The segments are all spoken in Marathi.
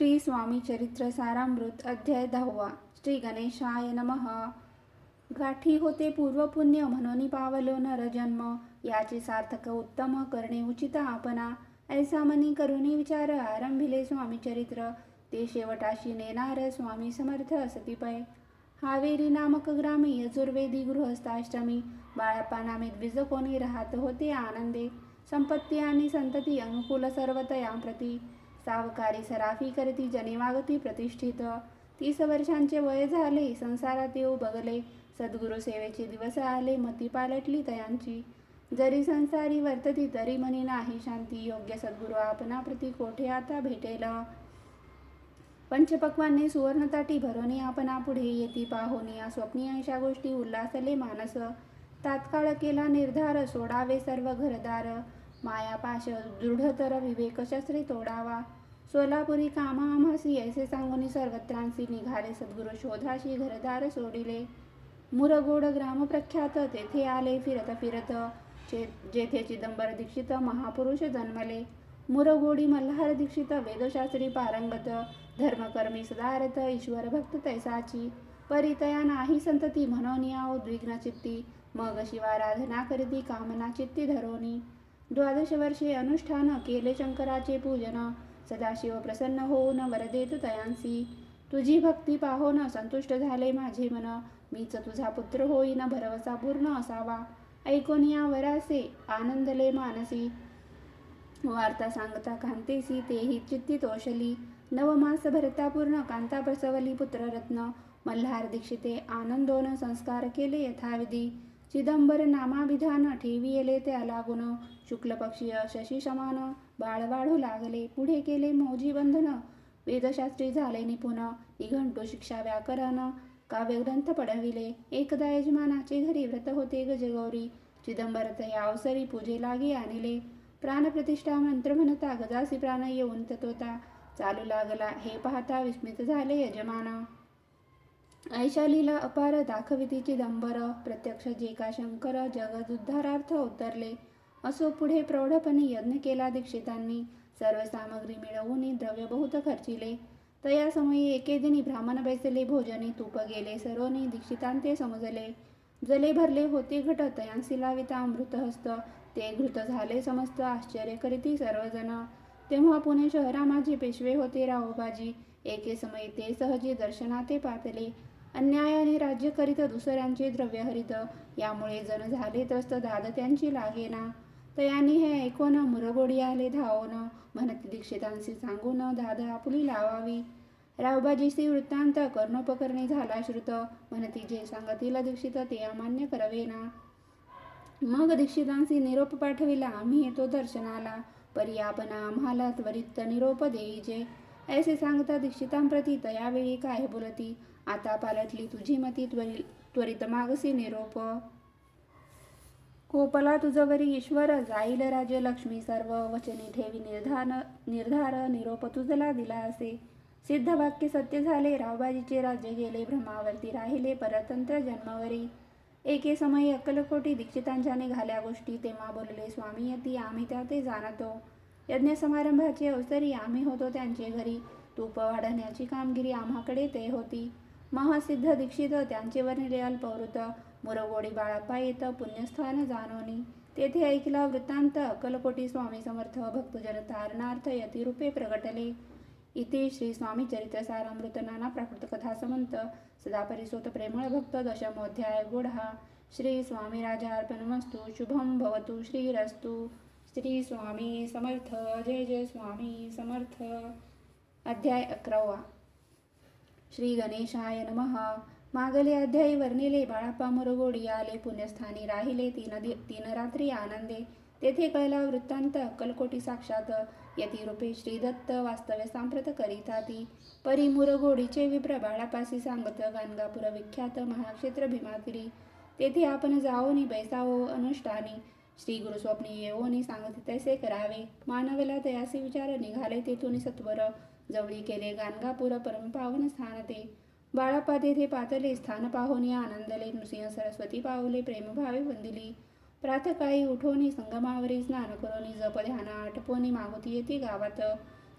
श्री स्वामी चरित्र सारामृत अध्याय दहावा. श्री गणेशाय नमः. गाठी होते पूर्वपुण्य म्हणून पावलो नर जन्म याचे सार्थक उत्तम करणे उचित आपणा. ऐसा मनी करुणी विचार आरंभिले स्वामी चरित्र. ते शेवटाशी नेणार स्वामी समर्थ असती हावेरी नामक ग्रामी यजुर्वेदी गृहस्थाष्टमी. बाळप्पा नामे द्विज कोणी राहत होते आनंदे. संपत्ती आणि संतती अनुकूल सर्वतया प्रती. सावकारी सराफी करती जनेवागती प्रतिष्ठित. तीस वर्षांचे वय झाले संसारात येऊ बघले सद्गुरू सेवेचे दिवस आले मती पालटली तयांची. जरी संसारी वर्तती तरी मनी नाही शांती योग्य सद्गुरु आपणा प्रती कोठे आता भेटेल? पंचपक्वाने सुवर्णताटी भरोनी आपणा पुढे येती पाहोनी या स्वप्नी अशा गोष्टी उल्हासले मानस. तात्काळ केला निर्धार सोडावे सर्व घरदार. मायापाश दृढतर विवेकशास्त्री तोडावा. सोलापुरी कामा आम्हासी ऐसे सांगून सर्वत्रांसी निघाले सद्गुरु शोधाशी घरदार सोडिले. मुरगोड ग्राम प्रख्यात तेथे आले फिरत फिरत जेथे चिदंबर दीक्षित महापुरुष जन्मले. मुरगोडी मल्हार दीक्षित वेदशास्त्री पारंगत धर्मकर्मी सदारथ ईश्वर भक्त तैसाची. परितया नाही संतती म्हणून या चित्ती. मग शिवाराधना करीती कामना चित्ती धरोनी. द्वादशवर्षे अनुष्ठान केले शंकराचे पूजन। सदाशिव प्रसन्न होऊन वर देत तयांसी। तुझी भक्ती पाहोन संतुष्ट झाले माझे मन। मीच तुझा पुत्र होईन भरवसा पूर्ण असावा। ऐकून या वरासे आनंदले मानसी। वार्ता सांगता कांतेसी तेही चित्ती तोषली नवमास भरता पूर्ण कांता प्रसवली पुत्ररत्न। मल्हार दीक्षिते आनंदोन संस्कार केले यथाविधी। चिदंबर नामाभिधान ठेवियले त्या लागून शुक्लपक्षीय शशी समान बाळ वाढू लागले पुढे केले मौजी बंधन. वेदशास्त्री झाले निपुण निघंटू शिक्षा व्याकरण. काव्यग्रंथ पडविले एकदा यजमानाचे घरी व्रत होते गजगौरी. चिदंबर या अवसरी पूजे लागे आणले. प्राणप्रतिष्ठा मंत्र म्हणता गजासी प्राण येऊन तोता चालू लागला हे पाहता विस्मित झाले यजमान. ऐशालीला अपार दाखवितीची दंबर प्रत्यक्ष जे का शंकर जगदुद्धारार्थ उतरले. असो पुढे प्रौढपणे यज्ञ केला दीक्षितांनी. सर्व सामग्री मिळवून द्रव्य बहुत खर्चिले तया समयी एके दिनी ब्राह्मण बैसले भोजने तूप गेले सर्वनी दीक्षितांते समजले. जले भरले होते घट तयांसी लाविता अमृतहस्त. ते घृत झाले समस्त आश्चर्य करीती सर्वजण. तेव्हा पुणे शहरा माझे पेशवे होते रावबाजी. एके समयी ते सहजी दर्शनाते पातले. अन्यायाने राज्य करीत दुसऱ्यांचे द्रव्य हरित यामुळे जण झाले त्रस्त दाद त्यांची लागेना. तयानी हे ऐकून मुरगोडी आले धावून म्हणत दीक्षितांशी सांगून दाद आपली लावावी. रावबाजीशी वृत्तांत कर्णोपकरणी झाला श्रुत म्हणती जे सांगतील दीक्षित ते अमान्य करवेना. मग दीक्षितांशी निरोप पाठविला आम्ही येतो दर्शनाला. परी आपण आम्हाला त्वरित निरोप देईजे. ऐसे सांगता दीक्षितांप्रती तयावेळी काय बोलती? आता पालटली तुझी मती त्वरित त्वरित मागसी निरोप. कोपला तुझवरी ईश्वर जाईल राजे लक्ष्मी सर्व. वचनी ठेवी निर्धार निर्धार निरोप तुझला दिला असे. सिद्ध वाक्य सत्य झाले रावबाजीचे राज्य गेले भ्रमावरती राहिले परतंत्र जन्मावरी. एके समयी अक्कलकोटी दीक्षितांच्या निघाल्या गोष्टी तेव्हा बोलले स्वामी यती आम्ही त्या ते जाणतो. यज्ञ समारंभाचे अवसरी आम्ही होतो त्यांचे घरी. तूप वाढण्याची कामगिरी आम्हाकडे ते होती. महासिद्ध दीक्षित त्यांचे वर्णिले अल्पवृत मुरगोडी बाळाप्पा येत पुण्यस्थान जानोनी तेथे ऐकला वृत्तांत अकलकोटी स्वामी समर्थ भक्तजन तारणार्थ यतिरूपे प्रगटले. इथे श्री स्वामी चरित्रसारामृत नाना प्राकृत कथा समंत सदा परिसोत प्रेमळ भक्त दशमोध्याय गुढा श्री स्वामी राजा अर्पणमस्तु शुभम भवतु श्रीरस्तु. श्री स्वामी समर्थ जय जय स्वामी समर्थ. अध्याय अकरावा. श्री गणेशाय नमः मागले अध्यायी वर्णिले बाळाप्पा मुरगोडी आले पुण्यस्थानी राहिले तीन दि तीन रात्री आनंदे तेथे कळला वृत्तांत अक्कलकोटी साक्षात यतिरूपे श्रीदत्त वास्तव्य सांप्रत करीताती परी मुरगोडीचे विप्र बाळापासी सांगत गाणगापुर विख्यात महाक्षेत्र भीमागिरी तेथे आपण जाओनी बैसावो अनुष्ठानी श्री गुरुस्वप्नी येवोनी सांगत तैसे करावे मानवेला तयासी विचार निघाले तेथून सत्वर जवळी केले गाणगापूर परमपावन स्थान ते. बाळापा तेथे पातले स्थान पाहोनी आनंदले नृसिंह सरस्वती पाहुले प्रेमभावे वंदिली. प्रातकाळी उठोनी संगमावरी स्नान करोनी जप ध्यान आटपोनी मागुती येते गावात.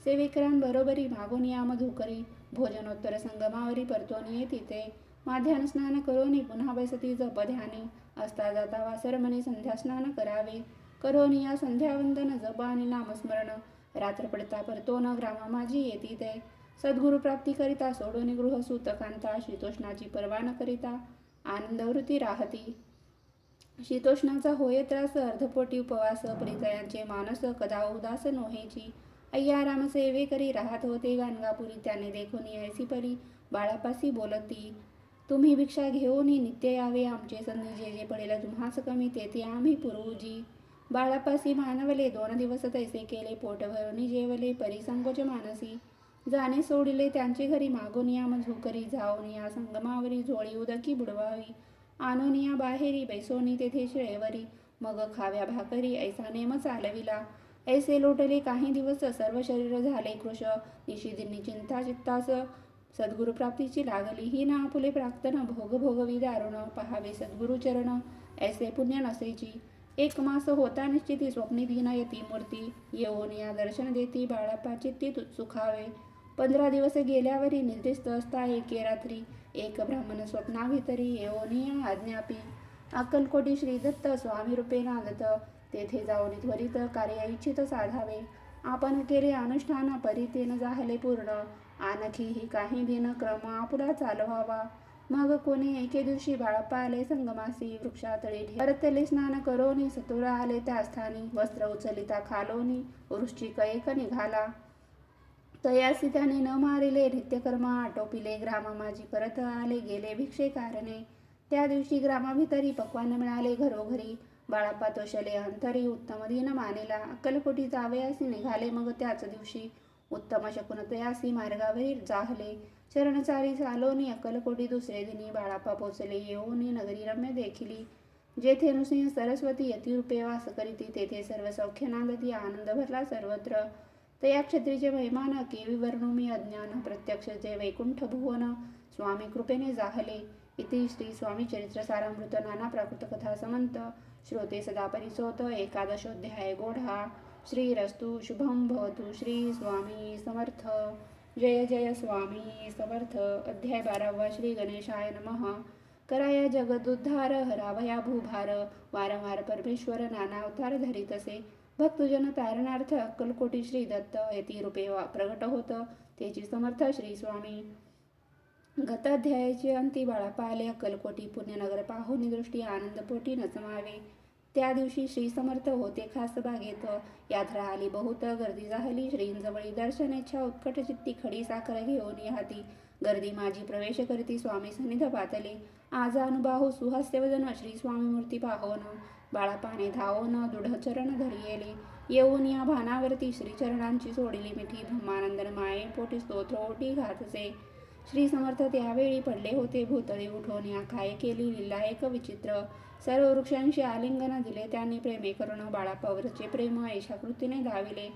सेवेकरांबरोबरी बरोबरी या मधुकरी. भोजनोत्तर संगमावरी परतोनी येते ते. माध्यान स्नान करोनी पुन्हा बैसती जप ध्यानी. असता जाता वासरमणी संध्या स्नान करावे. करोनी या संध्यावंदन जप आणि नामस्मरण. रात्र पडता परतो न ग्रामा माझी येती ते सद्गुरु प्राप्ती करिता सोडून गृह सूतकांता शीतोष्णाची पर्वा न करिता आनंदवृत्ती राहती. शीतोष्णाचा होय त्रास अर्धपोटी उपवास परिचयांचे मानस कदा उदास नोहेची. अय्या राम सेवे करी राहत होते गाणगापुरी त्याने देखून ऐसी परी बाळापासी बोलती. तुम्ही भिक्षा घेऊन नित्य यावे आमचे संधी जे जे पडेल तुम्हास कमी तेथे आम्ही पुरवूजी बाळापासी मानवले दोन दिवस तैसे केले पोट जेवले परिसंकोच मानसी. जाणे सोडिले त्यांचे घरी मागून या मधुकरी जाऊन या संगमावरी झोळी उदकी बुडवावी. आणून या बाहेरी बैसोनी तेथे शिळेवरी. मग खाव्या भाकरी ऐसा नेम चालविला. ऐसे लोटले काही दिवस सर्व शरीर झाले कृश निशिदिनी चिंता चित्तास. सद्गुरु प्राप्तीची लागली ही ना फुले प्राक्तन भोग भोगवी दारुण. पहावे सद्गुरु चरण ऐसे पुण्य नसेची. एक मास होता निश्चिती स्वप्नी दिना येती मूर्ती येऊन या दर्शन देती बाळापाची ती सुखावे. पंधरा दिवस गेल्यावरी निर्दिष्ट असता एके रात्री. एक ब्राह्मण स्वप्नाभितरी येऊनी आज्ञापी. अक्कलकोटी श्रीदत्त स्वामी रूपे नांदत. तेथे जाऊन त्वरित कार्य इच्छित साधावे. आपण केले अनुष्ठान परितेन झाले पूर्ण. आणखीही काही दिन क्रम आपुला चालवावा. मग कोणी एके दिवशी बाळप्पा आले संगमासी वृक्षातळी परतले स्नान करोनी सतुरा आले त्या स्थानी वस्त्र उचलिता खालोनी वृश्चिक एक निघाला. तयासी त्याने न मारिले नित्यकर्म आटोपिले. ग्रामा माझी परत आले गेले भिक्षे कारणे. त्या दिवशी ग्रामाभितरी पक्वान मिळाले घरोघरी. बाळाप्पा तोषले अंतरी उत्तम दिन मानेला. अक्कलकोटी जावयासी निघाले मग त्याच दिवशी उत्तम शकुन तयासी मार्गावरील जाहले. चरणचारी चालोनी अक्कलकोटी दुसरे दिनी बाळापा पोचले. येऊनी नगरी रम्य देखिली. जेथे नृसिंह सरस्वती यतिरूपे वास करीती तेथे सर्व सौख्य नांदती आनंद भरला सर्वत्र. तया क्षत्रीचे महिमान केवी वर्णुमी अज्ञान प्रत्यक्ष जे वैकुंठ भुवन स्वामी कृपेने जाहले. इति श्री स्वामी चरित्र सारामृत नाना प्राकृत कथा समंत. श्रोते सदा परिसोत एकादशोध्याय गोढा. श्रीरस्तु शुभम भवतु श्री स्वामी समर्थ. जय जय स्वामी समर्थ अध्याय बारावा श्री गणेशाय नमः. कराया जगदुद्धार हरावया भूभार वारंवार परमेश्वर नाना अवतार धरीतसे भक्तजन तारणार्थ अक्कलकोटी श्री दत्त येती रूपे वा- प्रगट होत त्याची समर्थ श्री स्वामी. गताध्यायाचे अंती बाळा आले अक्कलकोटी पुण्यनगर पाहुनी दृष्टी आनंदपोटी नचमावे. त्या दिवशी श्री समर्थ होते खास बागेत यात. राहिली बहुत गर्दी झाली. श्रींजवळी दर्शनेच्छा उत्कट चित्ती खडी साखर घेऊन हाती गर्दी माझी प्रवेश करती स्वामी सन्निध पातले. आज अनुबाहू सुहास्यवदन श्री स्वामी मूर्ती पाहोन बाळापाने धावोन दृढचरण धरियेले येऊन या भानावरती श्रीचरणांची सोडली मिठी ब्रह्मानंदन माये पोटी स्तोत्र ओटी घातसे. श्री समर्थ त्यावेळी पडले होते भूतळी उठवून या काय केली लिला एक विचित्र. सर्व वृक्षांशी आलिंगन दिले. त्यांनी प्रेमे करुण बाळापावरचे प्रेम ऐशाकृतीने धाविले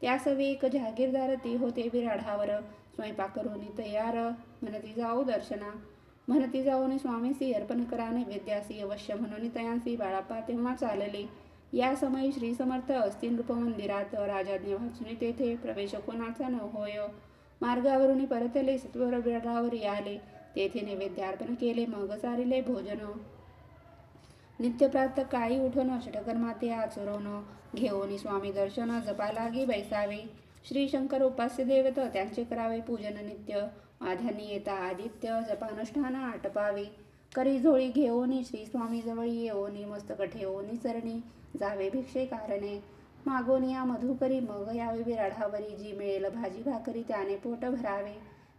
त्यासवी एक जहागीरदार ती होते बिराढावर स्वयंपाक करून तयार म्हणती जाऊ दर्शना. म्हणती जाऊन स्वामीसी अर्पण करा नैवेद्यासी अवश्य म्हणून तयांसी बाळापा तेव्हा चालले. या समय श्री समर्थ अस्तिन रूप मंदिरात राजाज्ञ वाचून तेथे प्रवेश कोणाचा न होय. मार्गावरून परतले सत्वर बिराडावर आले. तेथे नैवेद्य अर्पण केले मग चारिले भोजन. नित्यप्रात काळी उठून षटकर्माते आचरण घेऊन स्वामी दर्शन जपालागी बैसावे. श्री शंकर उपास्य देवत त्यांचे करावे पूजन नित्य. आध्यानी येता आदित्य जपानुष्ठान आटपावे. करी झोळी घेऊन श्री स्वामी जवळ येऊन मस्तक ठेवून चरणी जावे भिक्षे कारणे. मागोनिया मधुकरी मग यावे बिराढावरी जी मिळेल भाजी भाकरी त्याने पोट भरावे.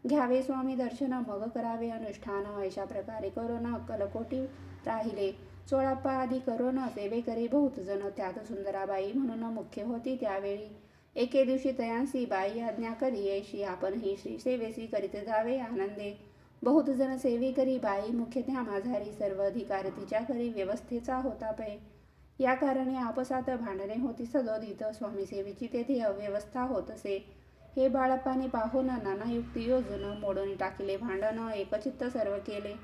घ्यावे स्वामी दर्शन मग करावे अनुष्ठान. अशा प्रकारे करोना अक्कलकोटी राहिले. चोळाप्पा आदी करोन सेवे करी बहुत जण त्यात सुंदराबाई म्हणून मुख्य होती त्यावेळी. एके दिवशी तयांसी बाई आज्ञा करी येशी आपणही श्री सेवेसी करीत जावे आनंदे. बहुत जण सेवेकरी बाई मुख्य त्या माझारी सर्व अधिकार तिच्या घरी व्यवस्थेचा होता पै. या कारणे आपसात भांडणे होती सदोदित स्वामी सेवेची तेथे अव्यवस्था होत असे. हे बाळप्पाने पाहून नाना युक्ती योजून मोडून टाकले भांडण एकचित्त सर्व केले.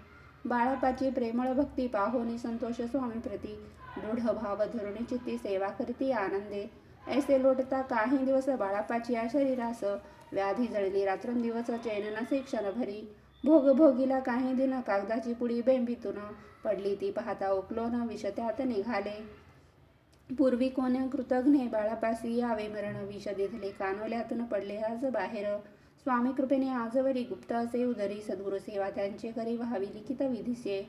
बाळपाची प्रेमळ भक्ती पाहोनी संतोष स्वामी प्रती दृढ भाव धरुणी चित्ती सेवा करती आनंदे. ऐसे लोटता काही दिवस बाळापाची या शरीरास. व्याधी जळली रात्रंदिवस चैन नसे क्षणभरी. भोग भोगीला काही दिन कागदाची पुडी बेंबीतून पडली ती पाहता उकलोन विष त्यात निघाले. पूर्वी कोण्या कृतघ्ने बाळापासी यावे मरण विष दिधले कानोल्यातून पडले आज बाहेर. स्वामी कृपेने आजवरी गुप्त असे उदरी सद्गुरु सेवा त्यांचे करी व्हावी लिखित विधीसे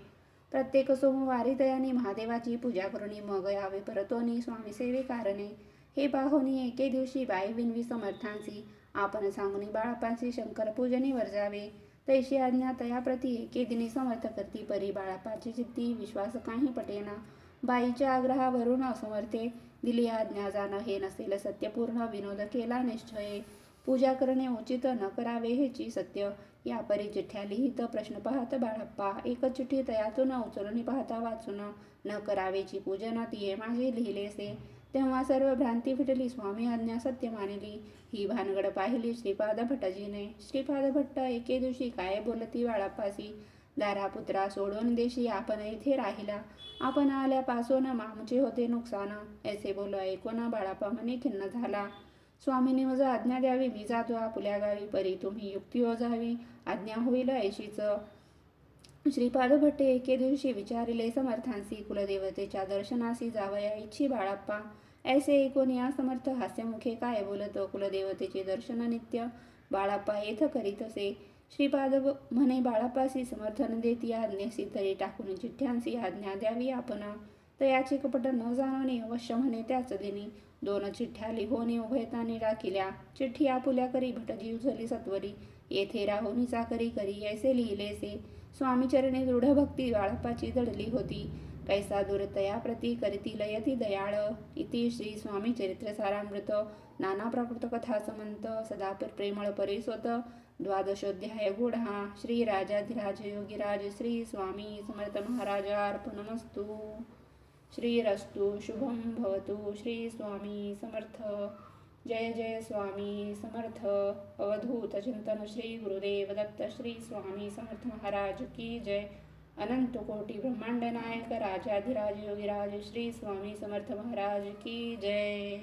प्रत्येक सोमवारी दयानी महादेवाची पूजा करुणी मग यावे परतोनी स्वामी सेवे कारणे हे पाहुनी एके दिवशी बाई विनवी समर्थांसी. आपण सांगुनी बाळापांसी शंकर पूजनी वर्जावे. तैशी आज्ञा तयाप्रती एके दिनी समर्थ करती परी बाळापाची चित्ती विश्वास काही पटेना. बाईच्या आग्रहावरून असमर्थे. दिली आज्ञा जाणं हे नसेल सत्यपूर्ण विनोद केला निश्चय. पूजा करणे उचित न करावे हेची सत्य. या परी चिठ्ठ्या लिहित प्रश्न पाहत बाळप्पा एक चिठ्ठी तयातून उचलून पाहता वाचून न करावेची पूजना तिये माझे लिहिलेसे तेव्हा सर्व भ्रांती फिटली स्वामी आज्ञा सत्य मानिली. ही भानगड पाहिली श्रीपाद भट्टजीने. श्रीपाद भट्ट एके दिवशी काय बोलती बाळाप्पासी? दारा पुत्रा सोडून देशी आपण इथे राहिला. आपण आल्यापासून मामचे होते नुकसान. ऐसे बोल ऐकून बाळाप्पा म्हणे खिन्न झाला. स्वामीने मज आज्ञा द्यावी मी जातो आपुल्या गावी परी तुम्ही युक्ती ओझावी आज्ञा होईल ऐशीच. श्रीपाद भट्टे एके दिवशी विचारिले समर्थांसी कुलदेवतेच्या दर्शनासी जावया इच्छी बाळाप्पा. ऐसे ऐकून या समर्थ हास्यमुखे काय बोलतो कुलदेवतेचे दर्शन नित्य. बाळाप्पा येथ करीत असे. श्रीपाद म्हणे बाळाप्पासी समर्थन देत या आज्ञेसी तरी टाकून चिठ्ठ्यांसी आज्ञा द्यावी आपण. तयाचे कपट न जाणवणे अवश्य म्हणे त्याच दिनी. दोन चिठ्ठ्या लिहोनी उभयतानी राखिल्या. चिठ्ठी आपुल्या करी भटजी उचली सत्वरी. येथे राहुनी करी करी ऐसे लिहिलेसे स्वामीचरणे दृढ भक्ती बाळप्पाची दडली होती. कैसा दुर्तया प्रती करीती लयती दयाळ. इति श्री स्वामी चरित्र सारामृत. नाना प्राकृत कथा समंत. सदा प्रेमळ परिसोत. द्वादशोध्याय गुढा. श्री राजाधिराज योगीराज. श्री स्वामी समर्थ महाराजार्पणमस्तु श्रीरस्तु शुभम भवतु। श्री स्वामी समर्थ। जय जय स्वामी समर्थ। अवधूत चिंतन श्री गुरुदेव दत्त। श्री स्वामी समर्थ महाराज की जय। अनंत कोटि ब्रह्मांड नायक, राजाधिराज, योगिराज। श्री स्वामी समर्थ महाराज की जय।